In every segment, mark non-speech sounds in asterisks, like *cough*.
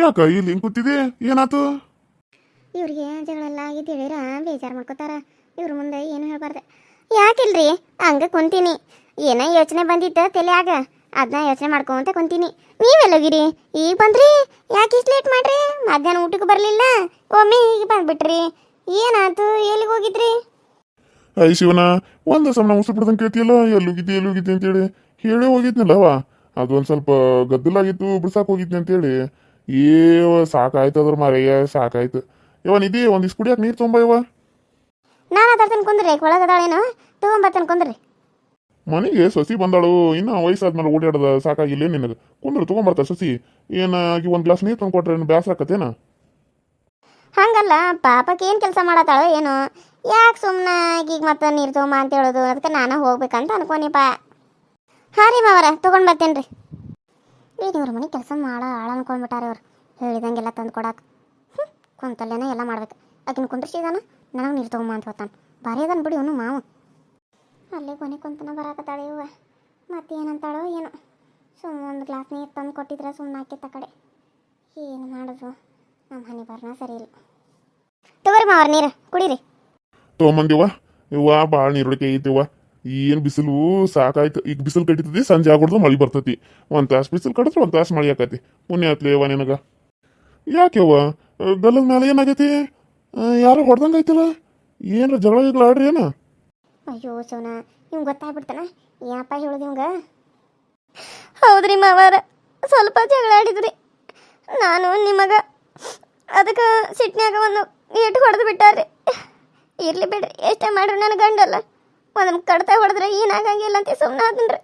ಯಾಕ ಇಲ್ಲಿ ಹಿಂಗ್ ಕೂತಿದೆ? ಏನಾತು? ಇವ್ರಿಗೆ ಜಗಳೆಲ್ಲ ಆಗಿದ್ದು ಬೇಜಾರ್ ಬೇಜಾರು ಮಾಡ್ಕೋತಾರ. ಇವ್ರ ಮುಂದೆ ಏನು ಹೇಳ್ಬಾರ್ದ. ಯಾಕಿಲ್ರಿ? ಹಂಗ ಕುಂತೀನಿ. ಏನ ಯೋಚನೆ ಬಂದಿತ್ತು ತಲೆಯಾಗ. ಅದನ್ನ ಯೋಚನೆ ಮಾಡ್ಕೊಂತ ಕುಂತೀನಿ. ನೀವೆಲ್ಲೋಗಿರಿ ಈಗ ಬಂದ್ರಿ? ಯಾಕೆ ಇಷ್ಟು ಲೇಟ್ ಮಾಡ್ರಿ? ಮಧ್ಯಾಹ್ನ ಊಟಕ್ಕೆ ಬರಲಿಲ್ಲ. ಒಮ್ಮೆ ಈಗ ಬಂದ್ಬಿಟ್ರಿ. ಏನಾತು? ಎಲ್ಲಿಗೆ ಹೋಗಿದ್ರಿ? ಐ ಶಿವನ ಒಂದು ಸಮ ನಾವು ಬಿಡ್ದಂಗೆ ಕೇಳ್ತಿಯಲ್ಲ? ಎಲ್ಲೋಗಿದ್ದೆ ಎಲ್ಲೋಗಿದ್ದೆ ಅಂತೇಳಿ. ಹೇಳೇ ಹೋಗಿದ್ನಲ್ಲವ? ಅದು ಒಂದು ಸ್ವಲ್ಪ ಗದ್ದಲಾಗಿತ್ತು ಬಿಡ್ಸಾಕ್ ಹೋಗಿದ್ದೆ ಅಂತೇಳಿ. ಏ ಸಾಕಾಯ್ತದ್ರ ಮಾರಯ್ಯ ಸಾಕಾಯ್ತು. ಇವ ನಿಧಿ ಒಂದಿಷ್ಟು ಕುಡಿಯಕ್ಕೆ ನೀರು ತುಂಬ ಯವ ನಾನು ಅದ್ರ ಕುಂದ್ರಿ ಒಳಗದಾಳೇನು ತಗೊಂಬರ್ತೇನೆ ಕುಂದ್ರಿ. ಮನೆಗೆ ಸಸಿ ಬಂದಾಳು ಇನ್ನ ವಯಸ್ಸಾದ್ಮೇಲೆ ಓಡಾಡದ ಸಾಕಾಗಿಲ್ಲ ನಿನಗೆ? ಕುಂದ್ರು ತಗೊಂಬರ್ತಾರ ಸಸಿ. ಏನಾಗಿ ಒಂದ್ ಗ್ಲಾಸ್ ನೀರು ತಂದು ಕೊಟ್ರೆ ಬೇಸರ ಆಕತ್ತೇನ? ಹಂಗಲ್ಲ ಪಾಪಕ್ಕೆ ಏನು ಕೆಲಸ ಮಾಡತ್ತಾಳೋ ಏನು. ಯಾಕೆ ಸುಮ್ಮನೆ ಈಗ ಮತ್ತೆ ನೀರು ತಗೊಂಬ ಅಂತ ಹೇಳೋದು? ಅದಕ್ಕೆ ನಾನು ಹೋಗ್ಬೇಕಂತ ಅನ್ಕೊನಿಪ್ಪ ಹಾಂ ರೀ ಮಾವರ ತಗೊಂಡ್ ಬರ್ತೇನೆ ರೀ ಈಗ ಇವ್ರ ಮನೆ ಕೆಲಸ ಮಾಡ, ಆಳ ಅನ್ಕೊಂಡ್ಬಿಟ್ಟಾರ ಇವ್ರು. ಹೇಳಿದಂಗೆಲ್ಲ ತಂದು ಕೊಡಾಕ. ಹ್ಞೂ ಕುಂತಲ್ಲೇನೇ ಎಲ್ಲ ಮಾಡ್ಬೇಕು. ಆಕಿನ ಕುಂದ್ರಿಸಿದಾನ ನನಗೆ ನೀರು ತೊಗೊಂಬ ಅಂತ ಹೋಗ್ತಾನೆ ಭಾರಿ ಅದನ್ನು ಬಿಡಿ ಅವನು ಮಾವು. ಅಲ್ಲೇ ಕೊನೆ ಕುಂತನ ಬರಾಕತ್ತಾಳೆ ಇವ ಮತ್ತೆ ಏನಂತಾಳೋ ಏನೋ. ಸುಮ್ಮನೆ ಒಂದು ಗ್ಲಾಸ್ ನೀರು ತಂದು ಕೊಟ್ಟಿದ್ರೆ ಸುಮ್ಮನೆ ಹಾಕಿತ್ತ ಕಡೆ. ಏನು ಮಾಡೋದು? ನಮ್ಮ ಹನಿ ಬರ್ನ ಸರಿ ಇಲ್ಲ ತಗೋರಿ ಮಾವ್ರ ನೀರು, ಕುಡೀರಿ. ತೊಗೊಂಬಂದಿವ ಇವ ಭಾಳ ನೀರುಡಿಕೆ ಐತಿವ ಏನು ಬಿಸಿಲು? ಸಾಕಾಯ್ತು. ಈಗ ಬಿಸಿಲು ಕಟ್ಟಿತೈತಿ ಸಂಜೆ ಆಗೋದ್ರೆ ಮಳೆ ಬರ್ತೈತಿ. ಒಂದು ತಾಸು ಬಿಸಿಲು ಕಟ್ಟಿದ್ರೆ ಒಂದು ತಾಸು ಮಳೆ ಆಕತಿ. ಪುಣ್ಯ ಆತ್ಲಿ ಯವ್ವ ನಿನಗ. ಯಾಕೆವ್ವ ಗಲ್ಲದ ಮೇಲೆ ಏನಾಗೈತಿ? ಯಾರೋ ಹೊಡ್ದಂಗೆ ಐತಿಲ್ಲ ಏನ್ರ ಜಗಳ ಗಿಗಳ ಆಡ್ರಿ ಏನ? ಅಯ್ಯೋ ಸೋನ ಇವ್ಗೆ ಗೊತ್ತಾಗ್ಬಿಡ್ತಾನ? ಯಾಪ ಹೇಳೋದು ಇವಂಗ ಹೌದ್ರಿ ಮಾವಾರ, ಸ್ವಲ್ಪ ಜಗಳ ಆಡಿದ್ರಿ. ನಾನು ನಿಮಗ ಅದಕ್ಕೆ ಸಿಟ್ನ್ಯಾಗ ಒಂದು ಏಟು ಹೊಡೆದು ಬಿಟ್ಟಾರ್ರಿ. ಇರ್ಲಿ ಬಿಡ್ರಿ, ಎಷ್ಟೇ ಮಾಡ್ರಿ ನನ್ನ ಗಂಡಲ್ಲ. ಒಂದೊಂದು ಕಡ್ತ ಹೊಡೆದ್ರೆ ಏನಾಗಂಗಿಲ್ಲ ಅಂತ ಸುಮ್ಮನೆ ಆದನ್ರಿ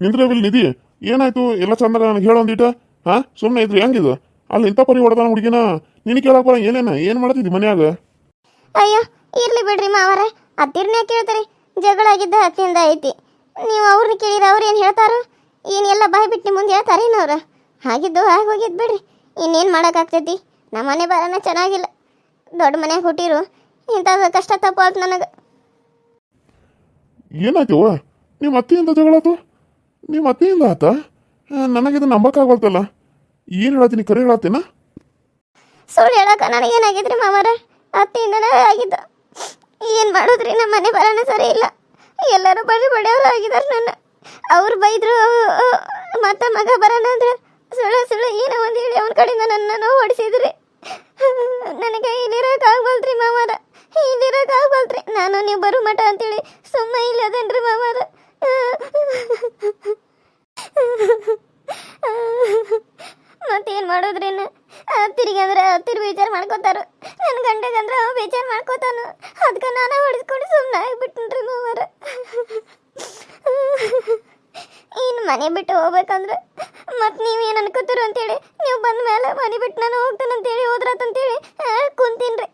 ನಿಂದ್ರವಿಲ್ ನಿಧಿ. ಏನಾಯ್ತು? ಎಲ್ಲ ಚಂದ್ರ ನನಗೆ ಹೇಳೊಂದಿಟ ಹಾ? ಸುಮ್ಮನೆ ಇದ್ರಿ ಹೆಂಗಿದು? ಅಲ್ಲಿ ಇಂಥ ಪರಿ ಹೊಡೆದಾನ ಹುಡುಗಿನ. ನಿನಗೆ ಕೇಳಕ್ ಬರ ಏನೇನ? ಏನು ಮಾಡ್ತಿದ್ದಿ ಮನ್ಯಾಗ? ಅಯ್ಯೋ ಇರ್ಲಿ ಬಿಡ್ರಿ ಮಾವರ. ಅದಿರ್ನೇ ಕೇಳ್ತಾರೆ? ಜಗಳ ಆಗಿದ್ದ ಹತ್ತಿಂದ ಐತಿ. ನೀವು ಅವ್ರನ್ನ ಕೇಳಿರಿ ಅವ್ರು ಏನು ಹೇಳ್ತಾರೋ? ಏನೆಲ್ಲ ಬಾಯಿ ಬಿಟ್ಟು ಮುಂದೆ ಹೇಳ್ತಾರೇನು ಅವ್ರು? ಹಾಗಿದ್ದು ಹಾಗೆ ಹೋಗಿದ್ ಬಿಡ್ರಿ. ಇನ್ನೇನು ಮಾಡೋಕ್ಕಾಗ್ತೈತಿ ನಮ್ಮ ಮನೆ ಬರೋಣ ಚೆನ್ನಾಗಿಲ್ಲ. ದೊಡ್ಡ ಮನೆಗೆ ಹುಟ್ಟಿರು. ಇಂಥದ್ದು ಕಷ್ಟ ತಪ್ಪು ಆಯ್ತು ನನಗೆ. ಏನಾಯ್ತವ ನಿಮ್ಮ ಅತ್ತೆಯಿಂದ ಜಗಳಾತು ನಿಮ್ಮ ಅತ್ತೆಯಿಂದ ಆತ ನನಗಿದು ನಂಬಕ್ಕಾಗಲ್ತಲ್ಲ ಏನು ಹೇಳತ್ತೀನಿ ಕರೆ ಹೇಳತ್ತೀನ? ಸುಳ್ಳು ಹೇಳಕ ನನಗೇನಾಗಿದ್ರಿ ಮಾಮರ ಅತ್ತೆಯಿಂದನೇ ಆಗಿದ್ದು. ಏನು ಮಾಡುದ್ರಿ? ನಮ್ಮ ಮನೆ ಬರೋಣ ಸರಿ ಇಲ್ಲ. ಎಲ್ಲರೂ ಬಡಿ ಬಡಿಯವರು ಆಗಿದ್ದಾರೆ ನನ್ನ. ಅವ್ರು ಬೈದ್ರು ಮತ್ತೆ ಮಗ ಬರೋಣ ಅಂದ್ರೆ ಸುಳ್ಳು ಸುಳ್ಳು ಏನೋ ಒಂದು ಹೇಳಿ ಅವನ ಕಡೆಯಿಂದ ನನ್ನನ್ನು ಓಡಿಸಿದ್ರಿ. ನನಗೆ ಇಲ್ಲಿರೋಕ್ಕಾಗಲ್ರಿ ಮಾವಾರ. ಇಲ್ಲಿರೋಕ್ಕಾಗಲ್ರಿ ನಾನು ನೀವು ಬರೋ ಮಠ ಅಂತೇಳಿ ಸುಮ್ಮನೆ ಇಲ್ಲದನ್ರಿ ಮಾವಾರ. ಮತ್ತೇನು ಮಾಡೋದ್ರೇನು ಹತ್ತಿರಿಗೆ ಅಂದ್ರೆ ಹತ್ತಿರ ಬೇಜಾರು ಮಾಡ್ಕೋತಾರ. ನನ್ನ ಗಂಡಗಂದ್ರೆ ಅವ ಬೇಜಾರು ಮಾಡ್ಕೋತಾನು. ಅದಕ್ಕೆ ನಾನು ಹೊಡೆಸ್ಕೊಂಡು ಸುಮ್ಮನೆ ಆಗಿಬಿಟ್ಟಿನ್ರಿ ಮಾವರ. ಇನ್ನು ಮನೆ ಬಿಟ್ಟು ಹೋಗ್ಬೇಕಂದ್ರೆ ಮತ್ತೆ ನೀವೇನು ಅನ್ಕೋತೀರ ಅಂತೇಳಿ, ನೀವು ಬಂದ ಮೇಲೆ ಮನೆ ಬಿಟ್ಟು ನಾನು ಹೋಗ್ತಾನಂತೇಳಿ ಹೋದ್ರತಂತೇಳಿ ಕುಂತೀನ್ರಿ.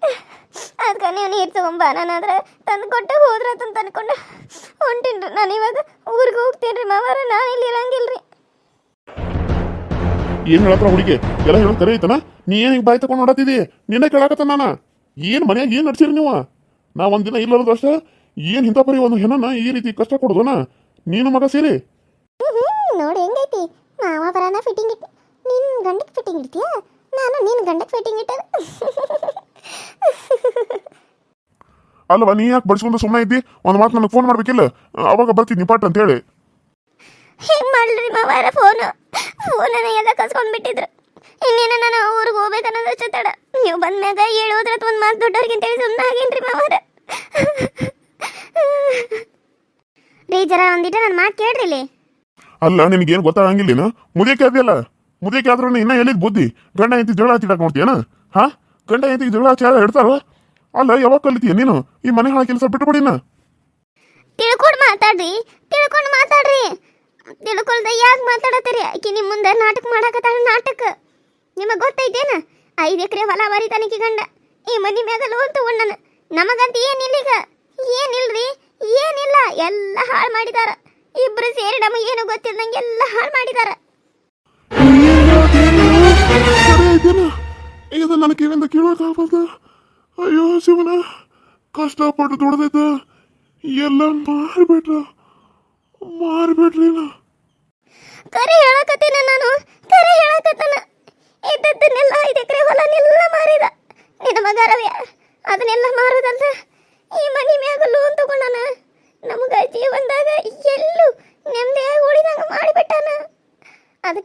ಅದಕ್ಕೆ ನೀವು ನೀರು ತಗೊಂಬ ನಾನಾದ್ರೆ ತಂದು ಕೊಟ್ಟು ಹೋದ್ರತಂತ ಅನ್ಕೊಂಡು. ಹೊಂಟೀನ್ರಿ, ನಾನು ಇವಾಗ ಊರಿಗೆ ಹೋಗ್ತೀನಿ ಮಾವಾರ, ನಾನು ಇಲ್ಲಿ ಇರಂಗಿಲ್ರಿ. ಏನು ಹೇಳತ್ರ ಹುಡುಗಿ? ಎಲ್ಲ ಹೇಳೋದು ಕರೆ ಐತನ? ನೀ ಏನು ಹಿಂಗೆ ಬಾಯ್ ತಗೊಂಡು ನೋಡತ್ತಿದಿ ನಿನ್ನೆ ಕೇಳಾಕತ್ತ ನಾನು? ಏನು ಮನ್ಯಾಗ ಏನು ನಡ್ಸಿರಿ ನೀವು? ನಾ ಒಂದಿನ ಇಲ್ಲ ಅಷ್ಟೇ ಏನು ಇಂಥ ಪರಿ ಒಂದು ಹೆಣ್ಣನ್ನ ಈ ರೀತಿ ಕಷ್ಟ ಕೊಡೋದನ ನೀನು ಮಗ ಸೇರಿ? ನೋಡಿ ಹೆಂಗೈತಿ? ಮಾವ ಬರಾನ ಫಿಟ್ಟಿಂಗ್ ಇಟ್ಟು ನಿನ್ನ ಗಂಡಕ್ಕೆ ಫಿಟ್ಟಿಂಗ್ ಇಡ್ತೀಯಾ? ನಾನು ನಿನ್ನ ಗಂಡಕ್ಕೆ ಫಿಟ್ಟಿಂಗ್ ಇಟ್ಟ ಅಲ್ವಾ ನೀ ಯಾಕೆ ಬಡಿಸ್ಕೊಂಡು ಸುಮ್ಮನೆ ಇದ್ದಿ? ಒಂದು ಮಾತು ನನಗೆ ಫೋನ್ ಮಾಡ್ಬೇಕಿಲ್ಲ? ಅವಾಗ ಬರ್ತೀನಿ ಅಂತ ಹೇಳಿ ಹೆಂಗ್ ಮಾಡ್ಲಿ ಮಾವಾರ ಫೋನು ಫೋನ್ ಎಲ್ಲ ಕಸ್ಕೊಂಡು ಬಿಟ್ಟಿದ್ರು ಇನ್ನೇನು ನಾನು ಊರಿಗೆ ಹೋಗ್ಬೇಕನ್ನೋದಷ್ಟು ತಡ ನೀವು ಬಂದ್ಮ್ಯಾಗ ಹೇಳೋದ್ರ ಒಂದು ಮಾತು ದೊಡ್ಡವ್ರಿಗಿಂತ ಹೇಳಿ ಸುಮ್ಮನೆ ಆಗೇನ್ರಿ ಮಾವಾರ ರೀ ಜರ ಒಂದಿಟ ನನ್ನ ಮಾತು ಕೇಳ್ರಿ ಇಲ್ಲಿ ಅಲ್ಲ ನಿನಗೇನು ಗೊತ್ತಾಗಂಗಿಲ್ಲ ಮುದಿಯಕ್ಕೆ ಅದೆಯಲ್ಲ. ಮುದಿಯಕ್ಕೆ ಆದ್ರೂ ಇನ್ನ ಹೇಳಿದ ಬುದ್ಧಿ? ಗಂಡ ಹೆಂಡತಿ ಜಗಳ ಹಚ್ಚಿಡಕ್ ನೋಡ್ತೀಯನ? ಹಾ? ಗಂಡ ಹೆಂಡತಿ ಜಗಳ ಹಚ್ಚಿ ಹಿಡ್ತಾರ ಅಲ್ಲ, ಯಾವಾಗ ಕಲಿತೀಯ ನೀನು? ಈ ಮನೆ ಹಾಳು ಕೆಲಸ ಬಿಟ್ಟು ಕೊಡಿನ ತಿಳ್ಕೊಂಡು ಮಾತಾಡ್ರಿ. ತಿಳ್ಕೊಂಡು ಮಾತಾಡ್ರಿ. ತಿಳ್ಕೊಳ್ದ ಯಾಕೆ ಮಾತಾಡತ್ತೀರಿ? ಆಕಿ ನಿಮ್ಮ ಮುಂದೆ ನಾಟಕ ಮಾಡಕತ್ತಾಳ ನಾಟಕ. ನಿಮಗೆ ಗೊತ್ತೈತೇನ? ಐದು ಎಕರೆ ಹೊಲ ಬರಿತಾನಿಕಿ ಗಂಡ. ಈ ಮನಿ ಮ್ಯಾಗ ಲೋನ್ ತಗೊಂಡನ ನಮಗಂತ ಏನಿಲ್ಲ ಈಗ. ಏನಿಲ್ರಿ? ಏನಿಲ್ಲ. ಎಲ್ಲ ಹಾಳು ಮಾಡಿದಾರ. ಇಬ್ರು ಸೇರಿ ನಮಗೆ ಏನು ಗೊತ್ತಿಲ್ಲದಂಗೆ ಎಲ್ಲ ಹಾಳು ಮಾಡಿದಾರ ಇದು ನನ್ನ ಅಯ್ಯೋ ಶಿವನ ಕಷ್ಟಪಟ್ಟು ದುಡ್ದೈತ ಎಲ್ಲ ಮಾರ್ಬಿಟ್ರ. ಮಾರ್ಬಿಟ್ರಿ ನಾ. ಕರೆ ಹೇಳಕತ್ತೇನೆ ನಾನು ಕರೆ ಹೇಳಕತ್ತ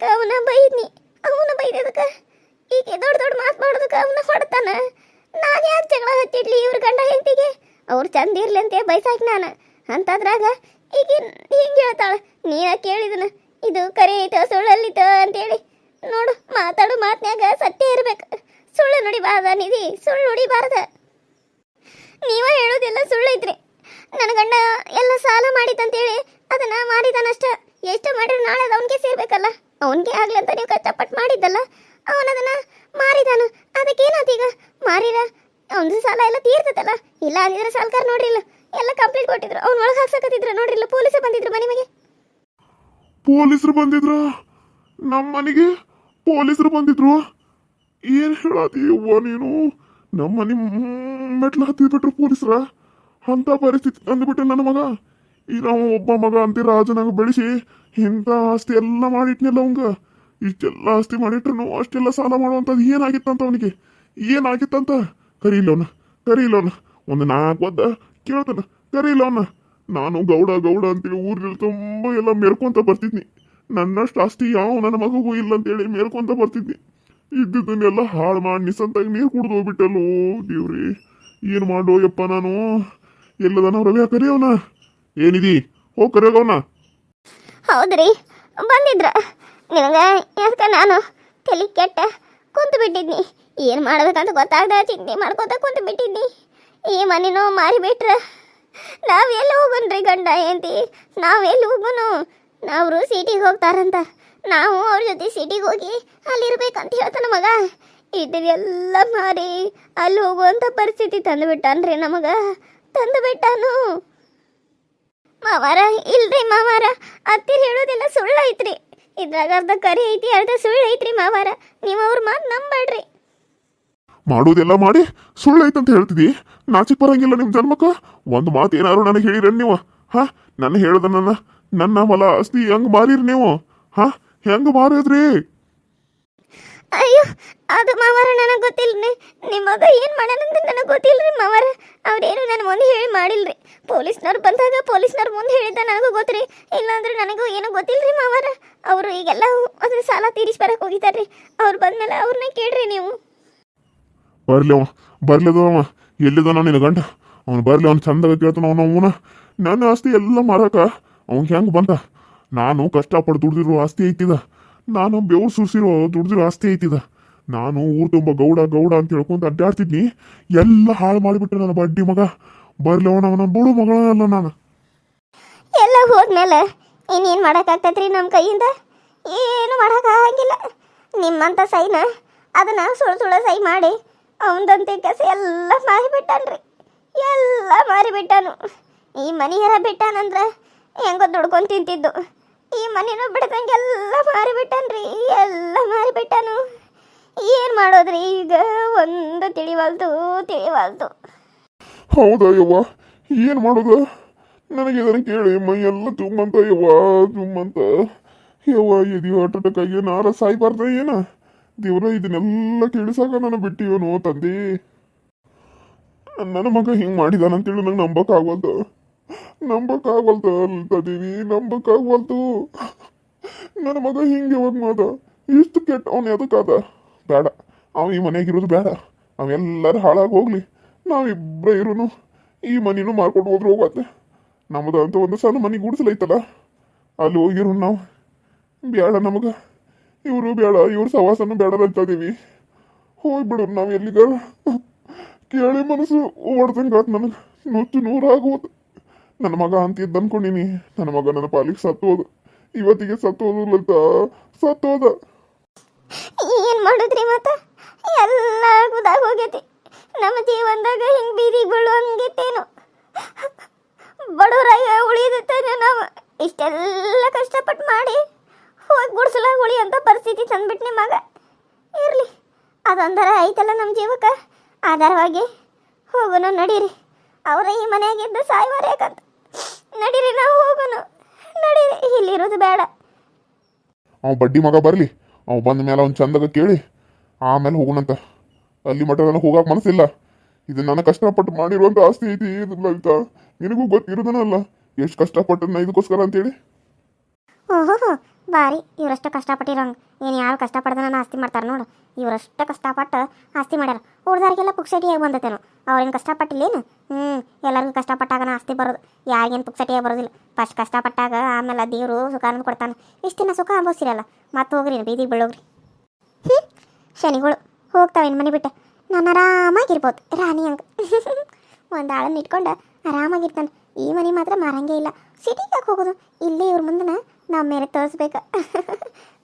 ಅವನ ಬೈದ್ನಿ ಅವನ ಬೈದದಕ್ಕೆ ಈಗ ದೊಡ್ಡ ದೊಡ್ಡ ಮಾತು ಮಾಡೋದಕ್ಕೆ ಅವನ ಹೊಡ್ತಾನ ನಾನು ಯಾಕೆ ಜಗಳ ಹತ್ತಿಡ್ಲಿ ಇವ್ರ ಗಂಡ ಹೆಂಡತಿಗೆ ಅವ್ರು ಚಂದ ಇರ್ಲಿ ಅಂತ ಬಯಸಾಕ್ ನಾನು. ಅಂತದ್ರಾಗ ಈಗ ಹಿಂಗೆ ಹೇಳ್ತಾಳ. ನೀನ ಕೇಳಿದನ, ಇದು ಕರೆ ಐತೋ ಸುಳ್ಳಲ್ಲಿತೋ ಅಂತೇಳಿ. ನೋಡು, ಮಾತಾಡು ಮಾತ್ನ್ಯಾಗ ಸತ್ಯ ಇರ್ಬೇಕು. ಸುಳ್ಳು ನುಡಿಬಾರ್ದ ನಿಧಿ, ಸುಳ್ಳು ನುಡಿಬಾರ್ದ. ನೀವ ಹೇಳೋದೆಲ್ಲ ಸುಳ್ಳೈತ್ರಿ. ನನ್ನ ಗಂಡ ಎಲ್ಲ ಸಾಲ ಮಾಡಿದಂತೇಳಿ ಅದನ್ನ ಮಾಡಿದಾನಷ್ಟ. ಎಷ್ಟ ಮಾಡಿದ್ರು ನಾಳೆ ಅದು ಅವನಿಗೆ ಸೇರ್ಬೇಕಲ್ಲ. ಅವನಿಗೆ ಆಗ್ಲಿ ಅಂತ ನೀವು ಕಷ್ಟಪಟ್ಟು ಮಾಡಿದ್ದಲ್ಲ. ಅವನದನ್ನ ಮಾರಿದಾನು. ಅದಕ್ಕೇನಾತೀಗ ಮಾರಿರ ಅವನದು ಸಾಲ ಎಲ್ಲ ತೀರ್ತದಲ್ಲ ಇಲ್ಲ ಅಂದಿದ್ರೆ ಸಾಲ್ಕಾರ ನೋಡ್ರಿಲ್ಲ. ಎಲ್ಲ ಕಂಪ್ಲೀಟ್ ಕೊಟ್ಟಿದ್ರು. ಅವ್ನ ಒಳಗೆ ಹಾಕ್ಸಕತ್ತಿದ್ರು. ನೋಡ್ರಿಲ್ಲ, ಪೊಲೀಸ ಬಂದಿದ್ರು ಮನೆ ಮನೆಗೆ ಪೊಲೀಸರು ಬಂದಿದ್ರ? ನಮ್ಮ ಮನೆಗೆ ಪೊಲೀಸರು ಬಂದಿದ್ರು. ಏನು ಹೇಳಾದೀವ ನೀನು? ನಮ್ಮ ಮನೆ ಮೆಟ್ಲು ಹತ್ತಿದ್ಬಿಟ್ರು ಪೊಲೀಸರ. ಅಂತ ಪರಿಸ್ಥಿತಿ ಅಂದ್ಬಿಟ್ಟು ನನ್ನ ಮಗ. ಈ ನಾವು ಒಬ್ಬ ಮಗ ಅಂತ ರಾಜನಾಗ ಬೆಳೆಸಿ ಇಂಥ ಆಸ್ತಿ ಎಲ್ಲ ಮಾಡಿಟ್ನಿಲ್ಲ ಅವಂಗ. ಇಷ್ಟೆಲ್ಲ ಆಸ್ತಿ ಮಾಡಿಟ್ರು ಅಷ್ಟೆಲ್ಲ ಸಾಲ ಮಾಡುವಂಥದ್ದು ಏನಾಗಿತ್ತಂತ ಅವನಿಗೆ? ಏನಾಗಿತ್ತಂತ? ಕರೀಲ ಅವನ ಕರೀಲ ಒಂದು ನಾಲ್ಕು ಒದ್ದ ಕೇಳ್ತಾನ ಕರೀಲ ಅವನ ನಾನು ಗೌಡ ಗೌಡ ಅಂತೇಳಿ ಊರಲ್ಲಿ ತುಂಬ ಎಲ್ಲ ಮೆರ್ಕೊಂತ ಬರ್ತಿದ್ನಿ. ನನ್ನಷ್ಟು ಆಸ್ತಿ ಯಾವ ನನ್ನ ಮಗಗೂ ಇಲ್ಲ ಅಂತೇಳಿ ಮೇರ್ಕೊಂತ ಬರ್ತಿದ್ನಿ. ಇದ್ದಿದ್ದನ್ನೆಲ್ಲ ಹಾಳು ಮಾಡಿ ನಿಸಂತಾಗಿ ನೀರು ಕುಡ್ದು ಹೋಗ್ಬಿಟ್ಟಲ್ಲೋ ದೇವ್ರಿ. ಏನು ಮಾಡೋ ಯಪ್ಪ ನಾನು? ಎಲ್ಲದನ ರವ್ಯಾ ಕರಿಯವನ ಏನಿದಿ? ಹೋಗಿ ಕರೆಯೋಗವನ ಹೌದ್ರಿ, ಬಂದಿದ್ರ. ನಿನಗೆ ಯಾಕೆ ನಾನು ತಲೆ ಕೆಟ್ಟ ಕುಂತು ಬಿಟ್ಟಿದ್ನಿ. ಏನು ಮಾಡ್ಬೇಕಂತ ಗೊತ್ತಾಗದ ಚಿಂತೆ ಮಾಡ್ಕೋತ ಕುಂತು ಬಿಟ್ಟಿದ್ದಿ. ಈ ಮನೆನೋ ಮಾರಿಬಿಟ್ರ. ನಾವೆಲ್ಲ ಹೋಗೋಣ್ರಿ ಗಂಡ ఏంటి ನಾವೆಲ್ಲ ಹೋಗೋನು. ಅವರು ಸಿಟಿಗೆ ಹೋಗ್ತಾರಂತ. ನಾವು ಅವ್ರ ಜೊತೆ ಸಿಟಿಗೆ ಹೋಗಿ ಅಲ್ಲಿರ್ಬೇಕಂತ ಹೇಳ್ತಾನ ಮಗ. ಇದನ್ನೆಲ್ಲ ಮಾರಿ ಅಲ್ಲಿ ಹೋಗುವಂಥ ಪರಿಸ್ಥಿತಿ ತಂದು ಬಿಟ್ಟಾನ್ರಿ ನಮಗ. ತಂದು ಬಿಟ್ಟಾನು ಮಾವಾರ, ಇಲ್ರಿ ಮಾವಾರ. ಅತ್ತಿರ್ ಹೇಳೋದೆಲ್ಲ ಸುಳ್ಳು ಐತ್ರಿ ಇದ್ರಾಗ ಅರ್ಧ ಕರಿ ಐತಿ, ಅರ್ಧ ಸುಳ್ಳು ಐತ್ರಿ ಮಾವಾರ. ನೀವು ಅವ್ರ ಮಾತು ನಂಬೇಡ್ರಿ ಮಾಡೋದೆಲ್ಲ ಮಾಡಿ ಸುಳ್ಳು ಅಂತ ಹೇಳ್ತಿದಿ? ನಾಚಿಕ್ ಬರಂಗಿಲ್ಲ ನಿಮ್ಮ ಜನ್ಮಕ್ಕ? ಒಂದು ಮಾತು ಏನಾದ್ರು ನನಗೆ ಹೇಳಿರ ನೀವು? ಹಾ? ನನ್ನ ಹೇಳ್ದ ನನ್ನ ನನ್ನ ಹೊಲ ಆಸ್ತಿ ಹೆಂಗ್ ಮಾರಿರಿ ನೀವು? ಹಾ? ಹೆಂಗ್ ಮಾರಿದ್ರಿ? ಅಯ್ಯೋ, ಅದು ಮಾವರ ನನಗೆ ಗೊತ್ತಿಲ್ರಿ. ನಿಮ್ಮ ಮಗ ಏನು ಮಾಡ್ಯಾನಂತ ನನಗೆ ಗೊತ್ತಿಲ್ರಿ ಮಾವರ. ಅವ್ರೇನು ನನ್ನ ಮುಂದೆ ಹೇಳಿ ಮಾಡಿಲ್ರಿ. ಪೊಲೀಸ್ನವ್ರು ಬಂದಾಗ ಪೊಲೀಸ್ನವ್ರು ಮುಂದೆ ಹೇಳಿದ್ದ ನನಗೂ ಗೊತ್ತ್ರಿ. ಇಲ್ಲಾಂದ್ರೆ ನನಗೂ ಏನೂ ಗೊತ್ತಿಲ್ರಿ ಮಾವರ. ಅವರು ಈಗೆಲ್ಲ ಅದ್ರ ಸಾಲ ತೀರಿಸಿ ಬರಕ್ಕೆ ಹೋಗಿದ್ದಾರೆ ಅವ್ರು ಬಂದ್ಮೇಲೆ ಅವ್ರನ್ನ ಕೇಳ್ರಿ ನೀವು. ಬರ್ಲಿ ಅವ ಬರ್ಲಿದ ಅವ ಎಲ್ಲಿದಾನ ನಿನ್ನ ಗಂಡ. ಅವ್ನು ಬರ್ಲಿ, ಅವ್ನು ಚಂದಾಗ ಕೇಳ್ತಾನ ಅವನ ಅವನ ನನ್ನ ಆಸ್ತಿ ಎಲ್ಲ ಮಾರಕ. ಅವ್ನಿಗೆ ಹೆಂಗೆ ಬಂದ? ನಾನು ಕಷ್ಟಪಟ್ಟು ದುಡ್ದಿರೋ ಆಸ್ತಿ ಐತಿದ. ನಾನು ಬೆವ್ರು ಸುರಿಸಿರೋ ದುಡ್ದಿರೋ ಆಸ್ತಿ ಐತಿದ. ನಾನು ಊರು ತುಂಬ ಗೌಡ ಗೌಡ ಅಂತ ಹೇಳ್ಕೊಂತ ಅಡ್ಡಾಡ್ತಿದ್ನಿ. ಎಲ್ಲ ಹಾಳು ಮಾಡಿಬಿಟ್ಟೆ ನನ್ನ ಬಡ್ಡಿ ಮಗ. ಬರ್ಲಿ ಅವನ ಅವನ ಬುಡು ಮಗಳಲ್ಲ ನಾನು. ಎಲ್ಲ ಹೋದ್ಮೇಲೆ ಇನ್ನೇನು ಮಾಡೋಕ್ಕಾಗ್ತೈತ್ರಿ ನಮ್ಮ ಕೈಯಿಂದ? ಏನು ಮಾಡೋಕ್ಕಾಗಂಗಿಲ್ಲ ನಿಮ್ಮಂಥ ಸೈನ ಅದನ್ನ ಸುಳ್ಳು ಸುಳ್ಳು ಸೈ ಮಾಡಿ ಅವನದಂತೆ ಕೆಲಸ ಎಲ್ಲ ಮಾರಿಬಿಟ್ಟಾನ್ರಿ. ಎಲ್ಲ ಮಾರಿಬಿಟ್ಟಾನು. ಈ ಮನೆಯರ ಬಿಟ್ಟಾನಂದ್ರೆ ಹೆಂಗೋ ದುಡ್ಕೊಂಡು ತಿಂತಿದ್ದು. ಈ ಮನೇನು ಬಿಡ್ದಂಗೆ ಎಲ್ಲ ಮಾರಿಬಿಟ್ಟಾನ್ರಿ. ಎಲ್ಲ ಮಾರಿಬಿಟ್ಟಾನು. ಏನು ಮಾಡೋದ್ರಿ ಈಗ? ಒಂದು ತಿಳಿವಲ್ತು ತಿಳಿವಲ್ತು ಹೌದಾ ಯವ್ವ? ಏನು ಮಾಡೋದು? ನನಗೆ ಇದನ್ನು ಕೇಳಿ ಮೈ ಎಲ್ಲ ತುಂಬಂತ ಯವ್ವ ತುಂಬಂತ. ಯವ್ವ ಇದು ಅಟ್ಯಾಕ್ ಆಗಿ ನಾರ ಸಾಯ್ಬಾರ್ದ ಏನ? ದೇವ್ರ, ಇದನ್ನೆಲ್ಲ ಕೇಳಿಸಾಕ ನಾನು ಬಿಟ್ಟಿವನು ತಂದೆ. ನನ್ನ ಮಗ ಹಿಂಗೆ ಮಾಡಿದಾನಂತೇಳಿ ನಂಗೆ ನಂಬಕ್ಕಾಗವಲ್ದು. ನಂಬಕ್ಕಾಗವಲ್ದು ಅಲ್ತದೀವಿ ನಂಬಕ್ಕಾಗವಲ್ತು ನನ್ನ ಮಗ ಹಿಂಗೆ ಯಾವಾಗ ಮಾದ ಇಷ್ಟು ಕೆಟ್ಟ ಅವನು ಎದಕ್ಕಾದ ಬೇಡ, ಅವ ಈ ಇರೋದು ಬೇಡ. ಅವೆಲ್ಲರೂ ಹಾಳಾಗಿ ಹೋಗ್ಲಿ. ನಾವಿಬ್ಬರ ಇರೋನು. ಈ ಮನಿನೂ ಮಾರ್ಕೊಂಡು ಹೋದ್ರೆ ಹೋಗತ್ತೆ. ನಮ್ಮದು ಅಂತ ಒಂದು ಸಣ್ಣ ಮನೆ ಗುಡಿಸಲೈತಲ್ಲ, ಅಲ್ಲಿ ಹೋಗಿರೋ ನಾವು. ಬೇಡ ನಮಗೆ. ಇವರು ಬೇಡ, ಇವ್ರ ಸವಾಸನೂ ಬೇಡ ಅಂತ ಇದೀವಿ. ಹೋಗ್ಬಿಡು ನಾವು ಎಲ್ಲಿಗ? ಕೇಳಿ ಮನಸ್ಸು ಓಡ್ದಂಗಾತ್ ನನಗೆ. ನುಚ್ಚು ನೂರಾಗೋದು. ನನ್ನ ಮಗ ಅಂತಿದ್ದ ಅನ್ಕೊಂಡಿನಿ. ನನ್ನ ಮಗ ನನ್ನ ಪಾಲಿಗೆ ಸತ್ತೋದು. ಇವತ್ತಿಗೆ ಸತ್ತೋದು ಲಲಿತ. ಸತ್ತೋದ. ಏನ್ ಮಾಡಿದ್ರಿ ಮತ್ತ ಎಲ್ಲ ಗುದಾಗ ಹೋಗೈತಿ. ನಮ್ಮ ಜೀವನದಾಗ ಹಿಂಗ್ ಬೀದಿ ಬೀಳುವಂಗಿತ್ತೇನು ಬಡವರಾಗ ಉಳಿಯುತ್ತೇನೆ ನಾವು. ಇಷ್ಟೆಲ್ಲ ಕಷ್ಟಪಟ್ಟು ಮಾಡಿ ಹೋಗಿ ಗುಡ್ಸಲಾಗ ಉಳಿಯಂತ ಪರಿಸ್ಥಿತಿ ತಂದ್ಬಿಟ್ಟು ಮಗ. ಇರಲಿ ಅದೊಂದರ ಐತಲ್ಲ ನಮ್ಮ ಜೀವಕ್ಕೆ. ಆಧಾರವಾಗಿ ಹೋಗೋಣ ನಡೀರಿ. ಅವರ ಈ ಮನೆಯಾಗಿದ್ದು ಸಾಯ್ವಾರ ಯಾಕಂತ ನಡೀರಿ ನಾವು ಹೋಗೋಣ ನಡೀರಿ ಇಲ್ಲಿರೋದು ಬೇಡ. ಅವ ಬಡ್ಡಿ ಮಗ ಬರಲಿ. ಅವ ಬಂದ ಮೇಲೆ ಅವ್ನು ಚಂದಾಗ ಕೇಳಿ. ಆಮೇಲೆ ಹೋಗೋಣಂತ ಅಲ್ಲಿ ಮಟ್ಟ ನನಗೆ ಹೋಗಕ್ಕೆ ಮನಸ್ಸಿಲ್ಲ. ಇದು ನನ್ನ ಕಷ್ಟಪಟ್ಟು ಮಾಡಿರುವಂಥ ಆಸ್ತಿ ಐತಿ ಅಂತ ನಿನಗೂ ಗೊತ್ತಿರೋದನಲ್ಲ ಎಷ್ಟು ಕಷ್ಟಪಟ್ಟು ನಾ ಇದಕ್ಕೋಸ್ಕರ ಅಂತೇಳಿ. ಓಹೋ ಬಾರಿ, ಇವರಷ್ಟು ಕಷ್ಟಪಟ್ಟಿರೋಂಗೆ ಏನು ಯಾರು ಕಷ್ಟಪಡ್ದನ ಆಸ್ತಿ ಮಾಡ್ತಾರೆ ನೋಡು. ಇವರಷ್ಟು ಕಷ್ಟಪಟ್ಟು ಆಸ್ತಿ ಮಾಡ್ಯಾರ. ಉಳ್ದವ್ರಿಗೆಲ್ಲ ಪುಕ್ಸಟಿಯಾಗಿ ಬಂದತೇನು. ಅವ್ರೇನು ಕಷ್ಟಪಟ್ಟಿಲ್ಲೇನು? ಹ್ಞೂ ಎಲ್ಲರಿಗೂ ಕಷ್ಟಪಟ್ಟಾಗನ ಆಸ್ತಿ ಬರೋದು. ಯಾರಿಗೇನು ಪುಕ್ಸಟಿಯಾಗಿ ಬರೋದಿಲ್ಲ. ಫಸ್ಟ್ ಕಷ್ಟಪಟ್ಟಾಗ ಆಮೇಲೆ ದೇವರು ಸುಖಾನಂದ ಕೊಡ್ತಾನೆ. ಇಷ್ಟು ದಿನ ಸುಖ ಅನುಭವಿಸಿರಲ್ಲ. ಮತ್ತೆ ಹೋಗ್ರಿ ಬೀದಿಗೆ ಬೀಳೋಗ್ರಿ. ಹ್ಞೂ ಶನಿಗಳು ಹೋಗ್ತಾವೇನು ಮನೆ ಬಿಟ್ಟೆ? ನಾನು ಆರಾಮಾಗಿರ್ಬೋದು. ರಾಣಿ ಹಂಗೆ *laughs* ಒಂದು ಆಳನ್ನ ಇಟ್ಕೊಂಡು ಆರಾಮಾಗಿರ್ತಾನೆ. ಈ ಮನೆ ಮಾತ್ರ ಮಾರಂಗೇ ಇಲ್ಲ. ಸಿಟಿಗೆ ಹೋಗೋದು? ಇಲ್ಲೇ ಇವ್ರ ಮುಂದನ ನಮ್ಮ ಮೇಲೆ ತೋರಿಸ್ಬೇಕು. *laughs*